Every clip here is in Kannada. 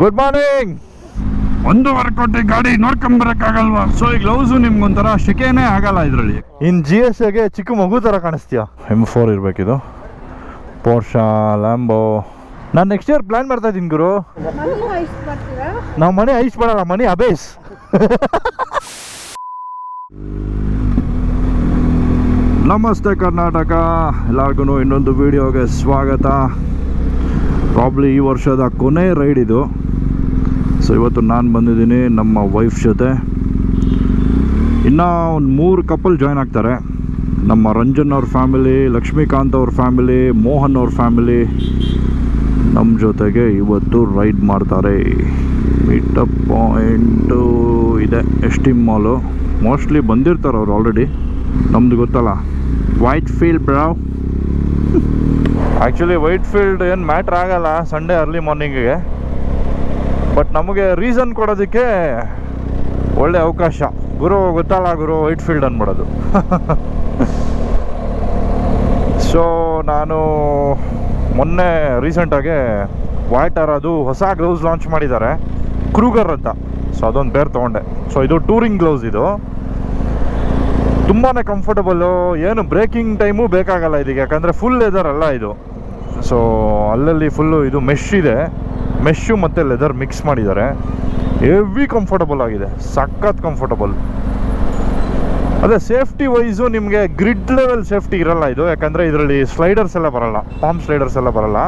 ಗುಡ್ ಮಾರ್ನಿಂಗ್ ಒಂದೂವರೆ ಕೋಟಿ ಗಾಡಿ ನೋಡ್ಕೊಂಬರಕ್ಕಾಗಲ್ವಾ ಸೊ ಈ ಗ್ಲೌಸು ನಿಮ್ಗೊಂಥರ ಶಿಕೆನೇ ಆಗಲ್ಲ ಇದರಲ್ಲಿ. ಇನ್ ಜಿ ಎಸ್ ಎಗೆ ಚಿಕ್ಕ ಮಗು ಥರ ಕಾಣಿಸ್ತೀಯ? ಎಂ ಫೋರ್ ಇರಬೇಕಿದು. ಪೋರ್ಷಾ ಲ್ಯಾಂಬೋ ನಾನು ನೆಕ್ಸ್ಟ್ ಇಯರ್ ಪ್ಲಾನ್ ಮಾಡ್ತಾ ಇದ್ದೀನಿ ಗುರು. ನಾವು ಮನೆ ಐಸ್ ಮಾಡಲ್ಲ ಮನೆ ಅಬೇಸ್ ನಮಸ್ತೆ ಕರ್ನಾಟಕ. ಎಲ್ಲರಿಗೂ ಇನ್ನೊಂದು ವಿಡಿಯೋಗೆ ಸ್ವಾಗತ. ಪ್ರಾಬ್ಲಿ ಈ ವರ್ಷದ ಕೊನೆ ರೈಡ್ ಇದು. ಸೊ ಇವತ್ತು ನಾನು ಬಂದಿದ್ದೀನಿ ನಮ್ಮ ವೈಫ್ ಜೊತೆ. ಇನ್ನೂ ಒಂದು ಮೂರು ಕಪಲ್ ಜಾಯ್ನ್ ಆಗ್ತಾರೆ. ನಮ್ಮ ರಂಜನ್ ಅವ್ರ ಫ್ಯಾಮಿಲಿ ಲಕ್ಷ್ಮೀಕಾಂತ್ ಅವ್ರ ಫ್ಯಾಮಿಲಿ ಮೋಹನ್ ಅವ್ರ ಫ್ಯಾಮಿಲಿ ನಮ್ಮ ಜೊತೆಗೆ ಇವತ್ತು ರೈಡ್ ಮಾಡ್ತಾರೆ. ಮೀಟಪ್ ಪಾಯಿಂಟು ಇದೆ ಎಸ್ ಟಿ ಮಾಲು ಮೋಸ್ಟ್ಲಿ ಬಂದಿರ್ತಾರೆ ಅವ್ರು ಆಲ್ರೆಡಿ ನಮ್ದು ಗೊತ್ತಲ್ಲ. Whitefield bro actually Whitefield ಏನು ಮ್ಯಾಟ್ರ್ ಆಗಲ್ಲ. ಸಂಡೇ ಅರ್ಲಿ ಮಾರ್ನಿಂಗಿಗೆ ಬಟ್ ನಮಗೆ ರೀಸನ್ ಕೊಡೋದಕ್ಕೆ ಒಳ್ಳೆ ಅವಕಾಶ. ಗುರು ಗೊತ್ತಲ್ಲ ಗುರು ವೈಟ್ ಫೀಲ್ಡ್ ಅನ್ಬಿಡೋದು. ಸೊ ನಾನು ಮೊನ್ನೆ ರೀಸೆಂಟಾಗೆ ವಾಯ್ಟರ್ ಅದು ಹೊಸ ಗ್ಲೌಸ್ ಲಾಂಚ್ ಮಾಡಿದ್ದಾರೆ. ಕ್ರೂಗರ್ ಅಂತ. ಸೊ ಅದೊಂದು ಬೇರೆ ತೊಗೊಂಡೆ. ಸೊ ಇದು ಟೂರಿಂಗ್ ಗ್ಲೌಸ್ ಇದು. ತುಂಬಾ ಕಂಫರ್ಟಬಲ್ಲು ಏನು ಬ್ರೇಕಿಂಗ್ ಟೈಮು ಬೇಕಾಗಲ್ಲ ಇದಕ್ಕೆ ಯಾಕಂದರೆ ಫುಲ್ ಲೆದರ್ ಅಲ್ಲ ಇದು. ಸೊ ಅಲ್ಲಲ್ಲಿ ಫುಲ್ಲು ಇದು ಮೆಶ್ ಇದೆ. ಮೆಶ್ಶು ಮತ್ತು ಲೆದರ್ ಮಿಕ್ಸ್ ಮಾಡಿದ್ದಾರೆ. ಹೆವಿ ಕಂಫರ್ಟಬಲ್ ಆಗಿದೆ. ಸಖತ್ ಕಂಫರ್ಟಬಲ್ ಅದೇ ಸೇಫ್ಟಿ ವೈಸು ನಿಮಗೆ ಗ್ರಿಡ್ ಲೆವೆಲ್ ಸೇಫ್ಟಿ ಇರಲ್ಲ ಇದು. ಯಾಕಂದರೆ ಇದರಲ್ಲಿ ಸ್ಲೈಡರ್ಸ್ ಎಲ್ಲ ಬರಲ್ಲ. ಪಾಮ್ ಸ್ಲೈಡರ್ಸ್ ಎಲ್ಲ ಬರಲ್ಲ.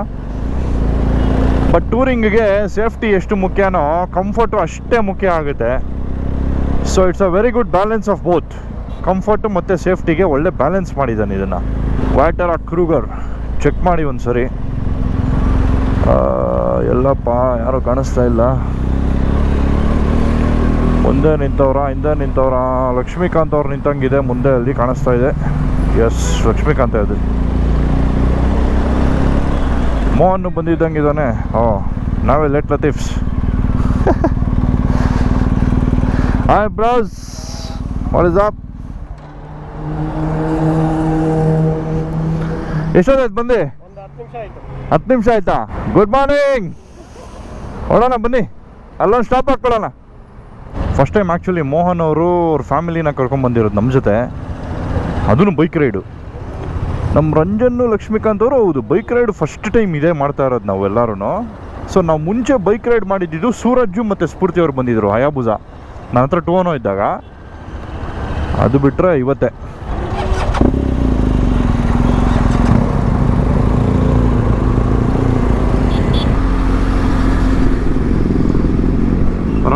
ಬಟ್ ಟೂರಿಂಗ್ಗೆ ಸೇಫ್ಟಿ ಎಷ್ಟು ಮುಖ್ಯನೋ ಕಂಫರ್ಟು ಅಷ್ಟೇ ಮುಖ್ಯ ಆಗುತ್ತೆ. So it's a very good balance of both comfort ಮತ್ತು ಸೇಫ್ಟಿಗೆ ಒಳ್ಳೆ ಬ್ಯಾಲೆನ್ಸ್ ಮಾಡಿದ್ದಾನೆ ಇದನ್ನು. ವಾಟರ್ ಕ್ರೂಗರ್ ಚೆಕ್ ಮಾಡಿ ಒಂದು ಸರಿ ಆ, ಎಲ್ಲಪ್ಪ, ಯಾರು ಕಾಣಿಸ್ತಾ ಇಲ್ಲ. ಮುಂದೆ ನಿಂತವ್ರ, ಹಿಂದೆ ನಿಂತವ್ರ. ಲಕ್ಷ್ಮೀಕಾಂತ್ ಅವ್ರು ನಿಂತಂಗಿದೆ, ಮುಂದೆ ಅಲ್ಲಿ ಕಾಣಿಸ್ತಾ ಇದೆ. ಎಸ್ ಲಕ್ಷ್ಮೀಕಾಂತ್ ಅದು ಮೋಹನ್ ಬಂದಿದ್ದಂಗಿದ್ದಾನೆ ಓ, ನಾವೇ late Latifs. Hi bros what is up ಎಷ್ಟೊತ್ತಾಯ್ತು ಬಂದು? ಹತ್ತು ನಿಮಿಷ ಆಯ್ತು? ಗುಡ್ ಮಾರ್ನಿಂಗ್ ಹೊಡೋಣ, ಬನ್ನಿ. ಅಲ್ಲೊಂದು ಸ್ಟಾಪ್ ಹಾಕ್ಕೊಳ್ಳೋಣ. ಫಸ್ಟ್ ಟೈಮ್ ಆ್ಯಕ್ಚುಲಿ ಮೋಹನ್ ಅವರು ಅವ್ರ ಫ್ಯಾಮಿಲಿನ ಕರ್ಕೊಂಡು ಬಂದಿರೋದು ನಮ್ಮ ಜೊತೆ. ಅದೂ ಬೈಕ್ ರೈಡು ನಮ್ಮ ರಂಜನ್ ಲಕ್ಷ್ಮೀಕಾಂತ್ ಅವರು ಹೌದು ಬೈಕ್ ರೈಡ್ ಫಸ್ಟ್ ಟೈಮ್ ಇದೇ ಮಾಡ್ತಾ ಇರೋದು ನಾವು ಎಲ್ಲರೂ ಸೊ ನಾವು ಮುಂಚೆ ಬೈಕ್ ರೈಡ್ ಮಾಡಿದ್ದು ಸೂರಜ್ಜು ಮತ್ತು ಸ್ಫೂರ್ತಿ ಅವರು ಬಂದಿದ್ದರು ಹಯಾಬುಜಾ ನನ್ನ ಹತ್ರ ಟೋನೋ ಇದ್ದಾಗ. ಅದು ಬಿಟ್ಟರೆ ಇವತ್ತೇ.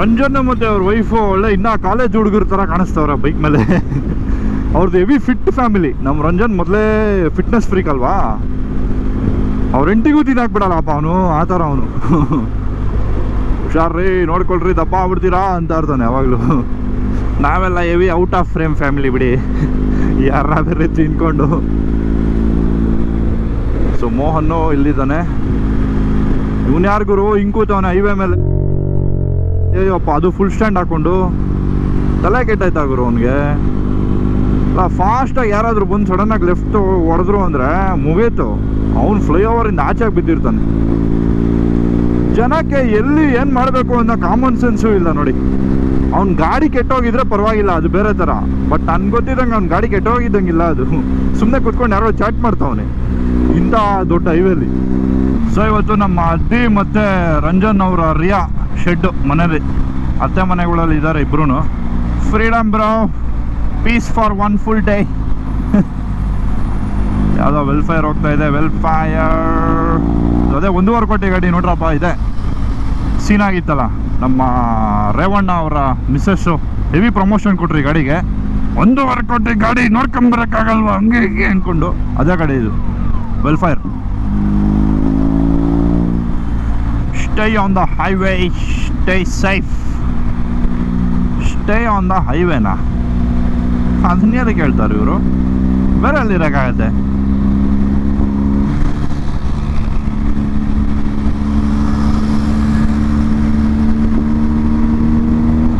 ರಂಜನ್ ಮತ್ತೆ ಅವ್ರ ವೈಫು ಒಳ್ಳೆ ಇನ್ನ ಕಾಲೇಜ್ ಹುಡುಗರ ಥರ ಕಾಣಿಸ್ತವ್ರೆ ಬೈಕ್ ಮೇಲೆ. ಅವ್ರದ್ದು ಹೆವಿ ಫಿಟ್ ಫ್ಯಾಮಿಲಿ ನಮ್ಮ ರಂಜನ್ ಮೊದಲೇ ಫಿಟ್ನೆಸ್ ಫ್ರೀಕ್ ಅಲ್ವಾ? ಅವ್ರ ಎಂಟಿಗೂ ತಿನ್ನಾಕ್ಬಿಡಲ್ಲಪ್ಪ ಅವನು, ಆ ಥರ ಅವನು. ಹುಷಾರ್ರಿ, ನೋಡ್ಕೊಳ್ರಿ, ದಪ್ಪ ಆಗ್ಬಿಡ್ತೀರಾ ಅಂತ ಇರ್ತಾನೆ ಯಾವಾಗಲೂ ನಾವೆಲ್ಲ heavy out of frame family ಬಿಡಿ. ಯಾರಾದ್ರೆ ತಿನ್ಕೊಂಡು. ಸೊ ಮೋಹನ್ನು ಇಲ್ಲಿದ್ದಾನೆ. ಇವನು ಯಾರು ಗುರು? ಹಿಂಗ್ ಹೈವೇ ಮೇಲೆ ಅಯ್ಯಪ್ಪ ಅದು ಫುಲ್ ಸ್ಟ್ಯಾಂಡ್ ಹಾಕೊಂಡು ತಲೆ ಕೆಟ್ಟಾಯ್ತಾ ಗುರು ಅವನಿಗೆ. ಅಲ್ಲ ಫಾಸ್ಟಾಗಿ ಯಾರಾದರೂ ಬಂದು ಸಡನ್ನಾಗಿ ಲೆಫ್ಟ್ ಹೊಡೆದ್ರು ಅಂದರೆ ಮುಗೀತು ಅವ್ನು ಫ್ಲೈಓವರಿಂದ ಆಚೆಗೆ ಬಿದ್ದಿರ್ತಾನೆ. ಜನಕ್ಕೆ ಎಲ್ಲಿ ಏನು ಮಾಡಬೇಕು ಅನ್ನೋ ಕಾಮನ್ ಸೆನ್ಸು ಇಲ್ಲ ನೋಡಿ. ಅವ್ನ ಗಾಡಿ ಕೆಟ್ಟೋಗಿದ್ರೆ ಪರವಾಗಿಲ್ಲ, ಅದು ಬೇರೆ ಥರ ಬಟ್ ನನ್ಗೆ ಗೊತ್ತಿದ್ದಂಗೆ ಅವ್ನ ಗಾಡಿ ಕೆಟ್ಟೋಗಿದ್ದಂಗಿಲ್ಲ ಅದು. ಸುಮ್ಮನೆ ಕುತ್ಕೊಂಡು ಯಾರೋ ಚಾಟ್ ಮಾಡ್ತಾವನೆ. ಇಂಥ ದೊಡ್ಡ ಹೈವೇಲಿ ಸೊ ಇವತ್ತು ನಮ್ಮ ಅದ್ದಿ ಮತ್ತೆ ರಂಜನ್ ಅವರ ರಿಯಾ ಶೆಡ್ ಮನೇಲಿ, ಅತ್ತೆ ಮನೆಗಳಲ್ಲಿ ಇದ್ದಾರೆ ಇಬ್ರು freedom bro, peace for one full day. ಯಾವುದೋ ವೆಲ್ಫೇರ್ ಹೋಗ್ತಾ ಇದೆ, ವೆಲ್ಫೇರ್. ಅದೇ ಒಂದೂವರೆ ಕೋಟಿ ಗಾಡಿ ನೋಡ್ರಪ್ಪ ಇದೆ. ಸೀನ್ ಆಗಿತ್ತಲ್ಲ, ನಮ್ಮ ರೇವಣ್ಣ ಅವರ ಮಿಸ್ಸಸ್ಸು, ಹೆವಿ ಪ್ರಮೋಷನ್ ಕೊಟ್ರಿ ಗಾಡಿಗೆ. ಒಂದೂವರೆ ಕೋಟಿ ಗಾಡಿ ನೋಡ್ಕೊಂಬರಕ್ಕಾಗಲ್ವಾ? ಹಂಗೆ ಹಿಂಗೆ ಅಂದ್ಕೊಂಡು ಅದೇ ಗಾಡಿ ಇದು. Vellfire. Stay on the highway stay safe. Stay on the ಹೈವೇನಾ ಅದನ್ನ ಯಾರು ಹೇಳ್ತಾರೆ ಇವರು. ಬೇರೆ ಅಲ್ಲಿರೋಕ್ಕಾಗತ್ತೆ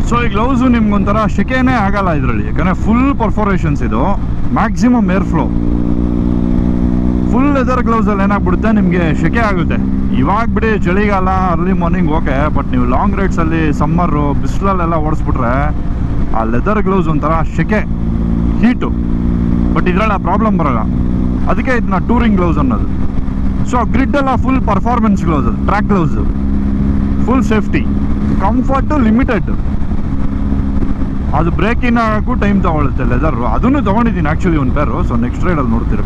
ಸೊ ಈ ಗ್ಲೌಸು ನಿಮ್ಗೊಂಥರ ಶಿಕೆನೇ ಆಗಲ್ಲ ಇದರಲ್ಲಿ. ಯಾಕಂದರೆ ಫುಲ್ ಪರ್ಫೋರೇಷನ್ಸ್ ಇದು. Maximum air flow full leather ಗ್ಲೌಸಲ್ಲಿ ಏನಾಗ್ಬಿಡುತ್ತೆ? ನಿಮಗೆ ಸೆಕೆ ಆಗುತ್ತೆ. ಇವಾಗ ಬಿಡಿ, ಚಳಿಗಾಲ ಅರ್ಲಿ ಮಾರ್ನಿಂಗ್ ಓಕೆ ಬಟ್ ನೀವು ಲಾಂಗ್ ರೈಡ್ಸಲ್ಲಿ ಸಮ್ಮರು ಬಿಸಿಲಲ್ಲೆಲ್ಲ ಓಡಿಸ್ಬಿಟ್ರೆ, ಆ ಲೆದರ್ ಗ್ಲೌಸ್ ಒಂಥರ ಸೆಕೆ ಹೀಟು ಬಟ್ ಇದರಲ್ಲಿ ಆ ಪ್ರಾಬ್ಲಮ್ ಬರಲ್ಲ. ಅದಕ್ಕೆ ಇದನ್ನ ಟೂರಿಂಗ್ ಗ್ಲೌಸ್ ಅನ್ನೋದು. ಸೊ ಗ್ರಿಡ್ಡೆಲ್ಲ ಫುಲ್ ಪರ್ಫಾರ್ಮೆನ್ಸ್ ಗ್ಲೌಸ್ ಅದು track gloves full safety comfort limited ಅದು ಬ್ರೇಕಿನ ಆಗೋಕ್ಕೂ ಟೈಮ್ ತಗೊಳುತ್ತೆ ಲೆದರು ಅದನ್ನು ತೊಗೊಂಡಿದ್ದೀನಿ ಆ್ಯಕ್ಚುಲಿ ಒಂದು ಪೇರು ಸೊ ನೆಕ್ಸ್ಟ್ ರೈಡಲ್ಲಿ ನೋಡ್ತೀರಿ.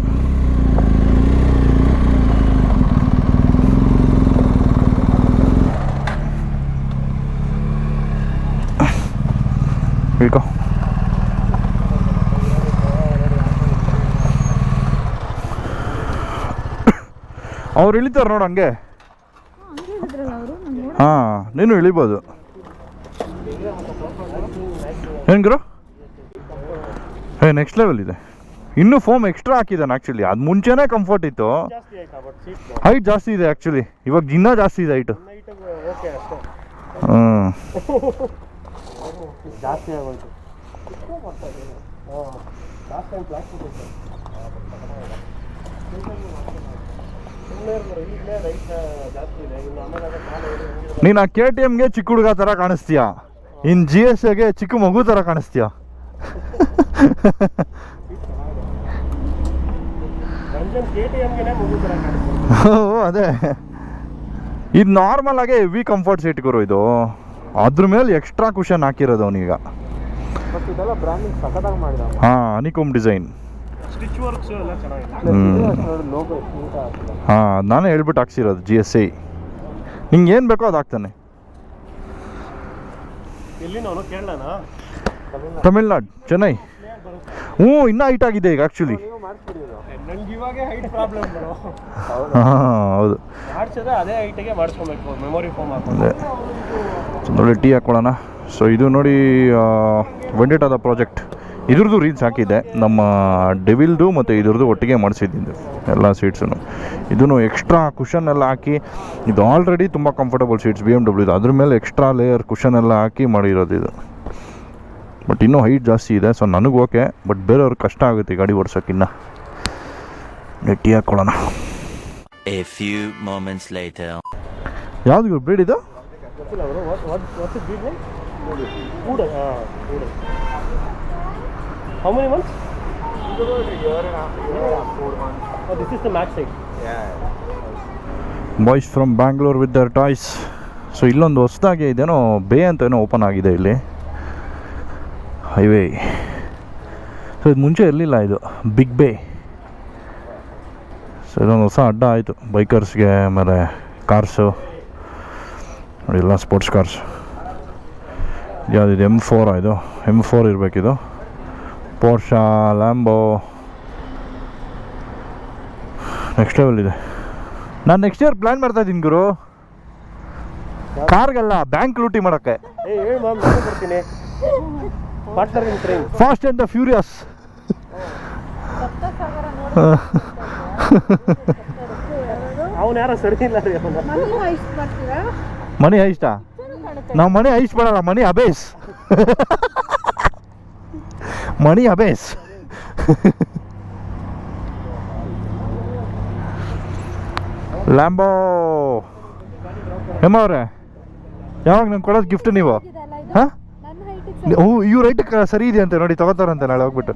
ಇಳ್ಕೊ ಅವ್ರು ಇಳಿತಾರೆ ನೋಡು ಹಂಗೆ ಹಾಂ ನೀನು ಇಳಿಬೋದು ಹೆಂಗ್ರು ಹೇ ಏ ನೆಕ್ಸ್ಟ್ ಲೆವೆಲ್ ಇದೆ ಇನ್ನೂ ಫೋಮ್ ಎಕ್ಸ್ಟ್ರಾ ಹಾಕಿದ್ದಾನೆ ಆ್ಯಕ್ಚುಲಿ ಅದು ಮುಂಚೆನೇ ಕಂಫರ್ಟ್ ಇತ್ತು. ಹೈಟ್ ಜಾಸ್ತಿ ಇದೆ ಆ್ಯಕ್ಚುಲಿ ಇವಾಗ ಇನ್ನೂ ಜಾಸ್ತಿ ಇದೆ ಹೈಟು ಹ್ಞೂ ಜಾಸ್ತಿ ಆಗೋಯ್ತು? ನೀನು ಆ ಕೆ ಟಿ ಎಮ್ಗೆ ಚಿಕ್ಕ ಹುಡುಗ ಥರ ಕಾಣಿಸ್ತೀಯ? ಇನ್ನು ಜಿ ಎಸ್ ಎಗೆ ಚಿಕ್ಕ ಮಗು ಥರ ಕಾಣಿಸ್ತೀಯ? ಅದೇ. ಇದು ನಾರ್ಮಲ್ ಆಗಿ ಹೆವಿ ಕಂಫರ್ಟ್ ಸೀಟ್ ಗುರು ಇದು. ಅದ್ರ ಮೇಲೆ ಎಕ್ಸ್ಟ್ರಾ ಕುಷನ್ ಹಾಕಿರೋದು ಅವನೀಗ. ಹಾಂ ಅನಿಕೋಮ್ ಡಿಸೈನ್ ಹಾಂ ನಾನೇ ಹೇಳ್ಬಿಟ್ಟು ಹಾಕ್ಸಿರೋದು ಜಿ ಎಸ್ ಐ ನಿಂಗೆ ಏನು ಬೇಕೋ ಅದು ಹಾಕ್ತಾನೆ. ತಮಿಳ್ನಾಡು ಚೆನ್ನೈ. ಹ್ಞೂ ಇನ್ನೂ ಹೈಟ್ ಆಗಿದೆ ಈಗ ಆ್ಯಕ್ಚುಲಿ ನಂಗೆ ಇವಾಗ ಹೈಟ್ ಪ್ರಾಬ್ಲಮ್ ಬರೋ ಹಾಂ ಹೌದು. ಮಾಡಿಸಿದ್ರೆ ಅದೇ ಹೈಟಿಗೆ ಮಾಡಿಸ್ಕೊಬೇಕು ಮೆಮೊರಿ ಫೋಮ್ ಹಾಕೊಂಡು. ನೋಡಿ ಟೀ ಹಾಕ್ಕೊಳ್ಳೋಣ ಸೊ ಇದು ನೋಡಿ ವೆಂಡೇಟಾದ ಪ್ರಾಜೆಕ್ಟ್ ಇದ್ರದ್ದು ರೀಲ್ಸ್ ಹಾಕಿದ್ದೆ. ನಮ್ಮ ಡೆವಿಲ್ದು ಮತ್ತು ಇದ್ರದ್ದು ಒಟ್ಟಿಗೆ ಮಾಡಿಸಿದ್ದು ಎಲ್ಲ ಸೀಟ್ಸು ಇದನ್ನು ಎಕ್ಸ್ಟ್ರಾ ಕುಷನ್ ಎಲ್ಲ ಹಾಕಿ ಇದು ಆಲ್ರೆಡಿ ತುಂಬ ಕಂಫರ್ಟಬಲ್ ಸೀಟ್ಸ್ ಬಿ ಎಂ ಡಬ್ಲ್ಯೂದು ಅದ್ರ ಮೇಲೆ ಎಕ್ಸ್ಟ್ರಾ ಲೇಯರ್ ಕುಷನ್ ಎಲ್ಲ ಹಾಕಿ ಮಾಡಿರೋದು ಇದು. ಬಟ್ ಇನ್ನೂ ಹೈಟ್ ಜಾಸ್ತಿ ಇದೆ ಸೊ ನನಗೆ ಓಕೆ ಬಟ್ ಬೇರೆಯವ್ರಿಗೆ ಕಷ್ಟ ಆಗುತ್ತೆ ಗಾಡಿ ಓಡ್ಸೋಕ್ಕಿನ್ನ. ಟೀ ಹಾಕೊಳ್ಳೋಣ ಎ ಫ್ಯೂ moments later. ಯಾವ್ದು ಬ್ರೀಡ್ ಇದು? ಹಾಂ ಕೂಡ how many months this is the match side boys from Bangalore with their toys so ಇಲ್ಲೊಂದು ಹೊಸದಾಗಿ ಇದೇನೋ ಬೇ ಅಂತ ಏನೋ ಓಪನ್ ಆಗಿದೆ ಇಲ್ಲಿ. ಹೈವೇ ಸೊ ಇದು ಮುಂಚೆ ಇರಲಿಲ್ಲ ಇದು. ಬಿಗ್ ಬೇ ಸೊ ಇದೊಂದು ಹೊಸ ಅಡ್ಡ ಆಯಿತು. ಬೈಕರ್ಸ್ಗೆ ಆಮೇಲೆ ಕಾರ್ಸು ನೋಡಿ ಎಲ್ಲ ಸ್ಪೋರ್ಟ್ಸ್ ಕಾರ್ಸ್ ಯಾವುದಿದೆ? ಎಂ ಫೋರ್ ಇದು? ಎಂ ಫೋರ್ ಇರಬೇಕಿದು. ಪೋರ್ಷಾ ಲ್ಯಾಂಬೋ ನೆಕ್ಸ್ಟ್ ಲೆವೆಲ್ ಇದೆ. ನಾನು ನೆಕ್ಸ್ಟ್ ಇಯರ್ ಪ್ಲ್ಯಾನ್ ಮಾಡ್ತಾ ಇದ್ದೀನಿ ಗುರು. ಕಾರ್ಗೆಲ್ಲ ಬ್ಯಾಂಕ್ ಲೂಟಿ ಮಾಡೋಕ್ಕೆ. ಫಾಸ್ಟ್ ಆ್ಯಂಡ್ ದ ಫ್ಯೂರಿಯಸ್ ಅವ್ನು ಯಾರೋ ಸರಿ ಇಲ್ಲ ರೀ ಮನಿ ಐಷ್ಟ ನಾವು ಮನಿ ಐಸ್ ಮಾಡಲ್ಲ ಮನಿ ಅಬೇಸ್ ಮನಿ ಅಬೇಸ್ ಲ್ಯಾಂಬೋ ಹೇಮ ಅವ್ರೆ ಯಾವಾಗ ನಂಗೆ ಕೊಡೋದು ಗಿಫ್ಟ್ ನೀವು? ಹಾಂ? ನನ್ನ ಹೈಟಿಗೆ ಓ ಇವ್ ರೈಟ್ ಸರಿ ಇದೆಯಂತೆ ನೋಡಿ ತಗೋತಾರಂತೆ ನಾಳೆ ಹೋಗ್ಬಿಟ್ಟು.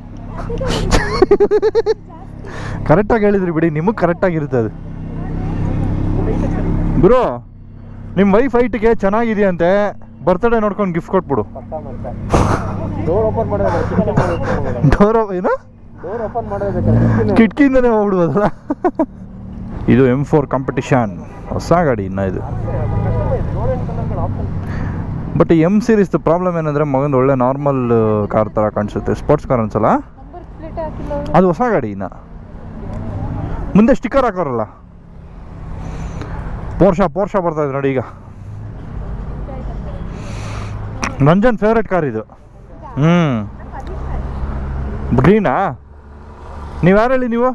ಕರೆಕ್ಟಾಗಿ ಹೇಳಿದ್ರಿ ಬಿಡಿ ನಿಮಗೆ ಕರೆಕ್ಟಾಗಿರುತ್ತೆ ಅದು. ಗುರು ನಿಮ್ಮ ವೈಫ್ ಹೈಟ್ಗೆ ಚೆನ್ನಾಗಿದೆಯಂತೆ ಬರ್ತ್ಡೇ ನೋಡ್ಕೊಂಡು ಗಿಫ್ಟ್ ಕೊಟ್ಬಿಡು. ಡೋರ್ ಏನು? ಕಿಟಕಿಯಿಂದನೇ ಹೋಗ್ಬಿಡ್ಬೋದಲ್ಲ? ಇದು ಎಂ ಫೋರ್ ಕಾಂಪಿಟಿಷನ್ ಹೊಸ ಗಾಡಿ ಇನ್ನ ಇದು. ಬಟ್ ಎಂ ಸೀರೀಸ್ ಪ್ರಾಬ್ಲಮ್ ಏನಂದ್ರೆ ಮಗಂದು ಒಳ್ಳೆ ನಾರ್ಮಲ್ ಕಾರ್ ಥರ ಕಾಣಿಸುತ್ತೆ. ಸ್ಪೋರ್ಟ್ಸ್ ಕಾರ್ ಅನ್ಸಲ್ಲ? ಅದು ಹೊಸ ಗಾಡಿ ಇನ್ನ. ಮುಂದೆ ಸ್ಟಿಕ್ಕರ್ ಹಾಕೋರಲ್ಲ. ಪೋರ್ಷ ಪೋರ್ಷ ಬರ್ತಾ ಇದೆ ನೋಡಿ ಈಗ. ರಂಜನ್ ಫೇವ್ರೆಟ್ ಕಾರ್ ಇದು. ಹ್ಞೂ ಗ್ರೀನಾ ನೀವು ಯಾರು ಹೇಳಿ ನೀವು?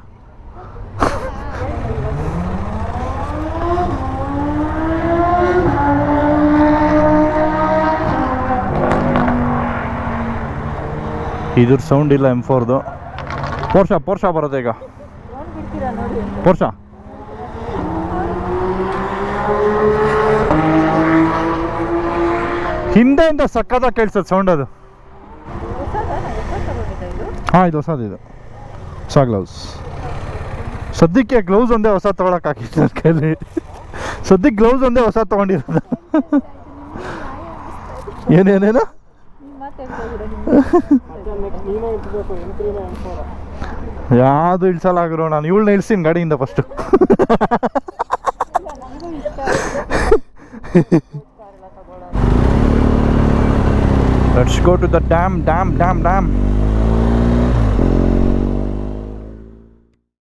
ಇದ್ರ ಸೌಂಡ್ ಇಲ್ಲ ಎಂ ಫೋರ್ದು ಪೋರ್ಷ ಪೋರ್ಷ ಬರುತ್ತೆ ಈಗ. ಪೋರ್ಷ ಹಿಂದೆಯಿಂದ ಸಕ್ಕದ ಕೇಳಿಸ್ತದೆ ಸೌಂಡ್ ಅದು. ಹಾಂ ಇದು ಹೊಸದು ಇದು. ಹೊಸ ಗ್ಲೌಸ್ ಸದ್ಯಕ್ಕೆ ಗ್ಲೌಸ್ ಒಂದೇ ಹೊಸ ತೊಗೊಳಕ್ಕೆ ಹಾಕಿತ್ತು ನನ್ನ ಕೈಲಿ ಸದ್ಯಕ್ಕೆ ಗ್ಲೌಸ್ ಒಂದೇ ಹೊಸ ತೊಗೊಂಡಿರೋದು. ಏನೇನೇನು? ಯಾವುದು ಇಳ್ಸಲ್ಲ ನಾನು ಇವಳನ್ನ ಇಳ್ಸಿನಿ ಗಾಡಿಯಿಂದ first let's go to the dam dam dam dam